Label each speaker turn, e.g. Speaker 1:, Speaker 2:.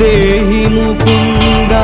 Speaker 1: దేహి ముకుందా